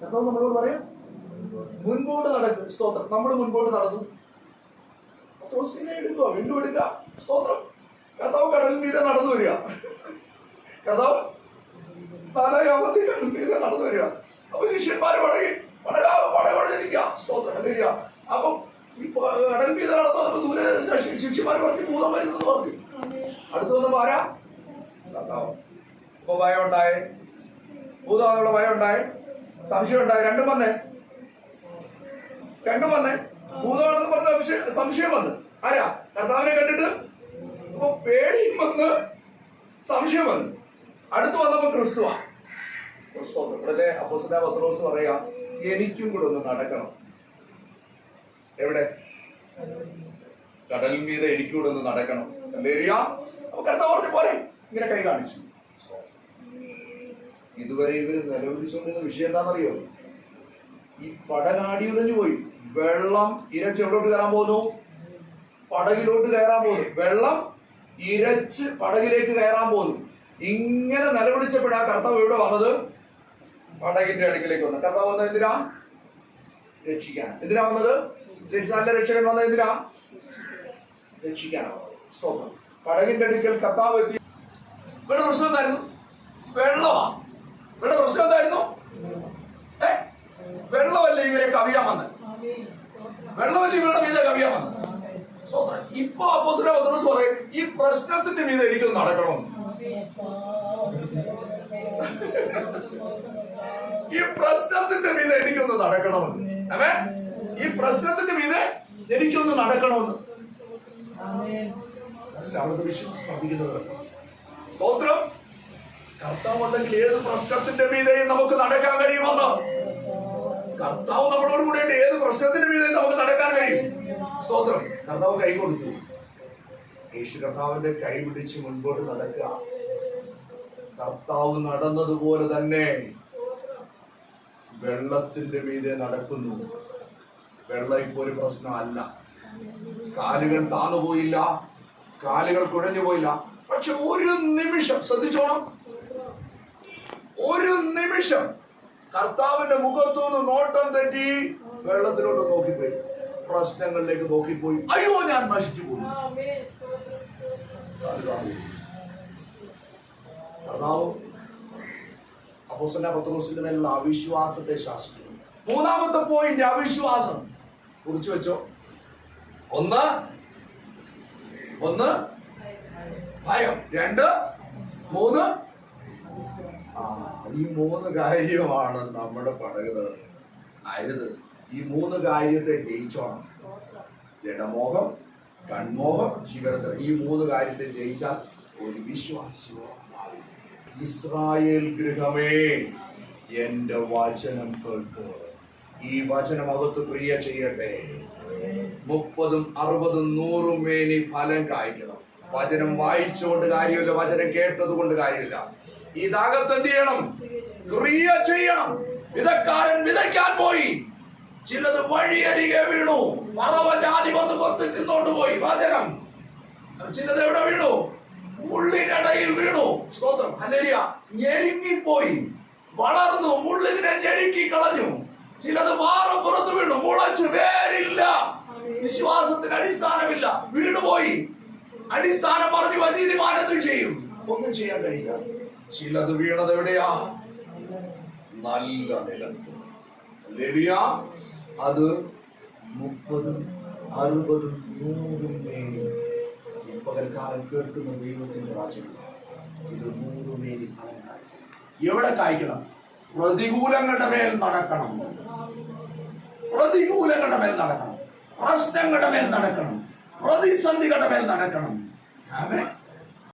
കർത്താവ് നമ്മളോട് പറയാം? മുൻപോട്ട് നടക്കും. സ്തോത്രം. നമ്മൾ മുൻപോട്ട് നടന്നു. പത്രോസിനെ എടുക്കുക വീണ്ടും എടുക്കുക സ്തോത്രം. കർത്താവ് കടൽ മീതെ നടന്നു വരിക. കർത്താവ് നാലായാമത്തെ കടൽ മീതെ നടന്നു വരിക. അപ്പൊ ശിഷ്യന്മാര് പടകി പടകൊടഞ്ഞിരിക്കുക സ്തോത്രം. വരിക അപ്പം ഈ കടൽ മീതെ നടന്നു വന്നപ്പോ ദൂരെ ശിഷ്യന്മാർ പറഞ്ഞു ഭൂതം വരുന്നെന്ന് പറഞ്ഞു. അടുത്തു വന്നപ്പോ ആരാ? കർത്താവ്. അപ്പൊ ഭയം ഉണ്ടായേ ഭൂതമാണെന്നുള്ള ഭയം ഉണ്ടായേ സംശയം ഉണ്ടായി രണ്ടും വന്നേ. രണ്ടും വന്നേ. ഭൂതമാണെന്ന് പറഞ്ഞ സംശയം വന്ന്. ആരാ? കർത്താവിനെ കണ്ടിട്ട്? അപ്പൊ പേടിയും വന്ന് സംശയം വന്ന്. അടുത്ത് വന്നപ്പോ ക്രിസ്തുവാ. ക്രിസ്തു ഇവിടെ അപ്പോസിന്റെ പത്രോസ് പറയാ എനിക്കും കൂടെ ഒന്ന് നടക്കണം. എവിടെ? കടലിൻ മീതെ എനിക്കൂടെ കൂടെ ഒന്ന് നടക്കണം. അല്ലേ അപ്പൊ കർത്താവ് പറഞ്ഞു പോരെ. ഇങ്ങനെ കൈ കാണിച്ചു. ഇതുവരെ ഇവർ നിലവിളിച്ചുകൊണ്ടിരുന്ന വിഷയം എന്താണെന്നറിയോ? ഈ പടകാടി ഉറഞ്ഞു പോയി. വെള്ളം ഇരച്ച് എവിടോട്ട് കയറാൻ പോകുന്നു? പടകിലോട്ട് കയറാൻ പോകുന്നു. വെള്ളം ഇരച്ച് പടകിലേക്ക് കയറാൻ പോകുന്നു. ഇങ്ങനെ നിലവിളിച്ചപ്പോഴാ കർത്താവ് എവിടെ വന്നത്? പടകിന്റെ അടുക്കിലേക്ക് വന്നു. കർത്താവ് വന്നത് എന്തിനാ? രക്ഷിക്കാൻ. എന്തിനാ വന്നത്? നല്ല രക്ഷകൻ വന്നത് എന്തിനാ? രക്ഷിക്കാനാണ്. സ്തോത്രം. പടകിന്റെ അടുക്കൽ കർത്താവ് എത്തി. ഇവിടെ പ്രശ്നം എന്തായിരുന്നു? വെള്ളമാ. ഇവിടെ പ്രശ്നം എന്തായിരുന്നു? ഏ? വെള്ളമല്ലേ ഇവരെ കവിയാൻ വന്നത്? വെള്ളമല്ലേ ഇവരുടെ മീതെ കവിയാൻ സ്തോത്രം. ഇപ്പൊ അപ്പോസിലെ പത്രോസ് പറയും ഈ പ്രശ്നത്തിന്റെ മീതെ എനിക്കൊന്ന് നടക്കണം. ഈ പ്രശ്നത്തിന്റെ മീതെ എനിക്കൊന്ന് നടക്കണമെന്ന്. അതെ ഈ പ്രശ്നത്തിന്റെ മീതെ എനിക്കൊന്ന് നടക്കണമെന്ന്. അവിടുത്തെ വിശ്വാസം പ്രാപിക്കുന്നവർക്ക് സ്തോത്രം അല്ലെങ്കിൽ ഏത് പ്രശ്നത്തിന്റെ മീതെയും നമുക്ക് നടക്കാൻ കഴിയുമെന്ന്. കർത്താവ് നമ്മളോട് കൂടെ ഏത് പ്രശ്നത്തിന്റെ മീതെയും നമുക്ക് നടക്കാൻ കഴിയും. സ്തോത്രം. കർത്താവ് കൈ കൊടുത്തു. യേശു കർത്താവിന്റെ കൈ പിടിച്ച് മുൻപോട്ട് നടക്കുക. കർത്താവ് നടന്നതുപോലെ തന്നെ വെള്ളത്തിന്റെ മീതെ നടക്കുന്നു. വെള്ളം ഇപ്പൊ ഒരു പ്രശ്നമല്ല. കാലുകൾ താന്നുപോയില്ല കാലുകൾ കുഴഞ്ഞു പോയില്ല പക്ഷെ ഒരു നിമിഷം ശ്രദ്ധിച്ചോണം. ഒരു നിമിഷം കർത്താവിന്റെ മുഖത്തു നിന്ന് നോട്ടം തെറ്റി വെള്ളത്തിലോട്ട് നോക്കിപ്പോയി. പ്രശ്നങ്ങളിലേക്ക് നോക്കിപ്പോയി. അയ്യോ ഞാൻ നശിച്ചു പോയി കർത്താവ് അപ്പോസ്തല പത്രോസിന്റെ മേലുള്ള അവിശ്വാസത്തെ ശാസിക്കുന്നു. മൂന്നാമത്തെ പോയിന്റ് അവിശ്വാസം. കുറിച്ചു വെച്ചോ. ഒന്ന് ഒന്ന് ഭയം. രണ്ട് മൂന്ന് ഈ മൂന്ന് കാര്യമാണ് നമ്മുടെ പടകുന്നത് അരുത് ഈ മൂന്ന് കാര്യത്തെ ജയിച്ചോണം. ജഡമോഹം കൺമോഹം ശിവരത്തിൽ ഈ മൂന്ന് കാര്യത്തെ ജയിച്ചാൽ ഒരു വിശ്വാസിയോ ഇസ്രായേൽ ഗൃഹമേ എന്റെ വചനം കേൾക്ക് ഈ വചനം അകത്ത് ക്രിയ ചെയ്യട്ടെ. മുപ്പതും അറുപതും നൂറും മേനി ഫലം കായ്ക്കണം. വചനം വായിച്ചുകൊണ്ട് കാര്യമില്ല വചനം കേട്ടത് കൊണ്ട് കാര്യമില്ല. ഇതകത്ത് എന്ത് ചെയ്യണം? ക്രിയ ചെയ്യണം. വിതക്കാരൻ വിതയ്ക്കാൻ പോയി. ചിലത് വഴിയരികെ വീണു. പറവജാതി വന്ന് കൊത്തി തിന്നോണ്ട് പോയി. വചനം ചിലത് എവിടെ വീണു? മുള്ളിനിടയിൽ വീണു. സ്തോത്രം. അല്ലേരിയ ഞെരുങ്ങിപ്പോയി. വളർന്നു. മുള്ളിതിനെ ഞെരുക്കി കളഞ്ഞു. ചിലത് വാറപ്പുറത്ത് വീണു. മുളച്ചു വേരില്ല. വിശ്വാസത്തിന് അടിസ്ഥാനമില്ല. വീണുപോയി. അടിസ്ഥാനം പറഞ്ഞു അനീതിമാനത്തിൽ ചെയ്യും? ഒന്നും ചെയ്യാൻ കഴിയില്ല. ചിലത് വീണത് എവിടെയാ? നല്ല നിലത്ത്. ഹല്ലേലൂയ. അത് മുപ്പതും അറുപതും നൂറും മേലും ഈ പകൽക്കാലം കേൾക്കുന്ന ദൈവത്തിന്റെ വാചകം ഇത് നൂറ് മേനി ഫലം എവിടെ കായ്ക്കണം? പ്രതികൂലങ്ങളുടെ മേൽ നടക്കണം. പ്രതികൂലങ്ങളുടെ മേൽ നടക്കണം. പ്രശ്നങ്ങളുടെ മേൽ നടക്കണം. പ്രതിസന്ധികളുടെ മേൽ നടക്കണം. ആമേൻ.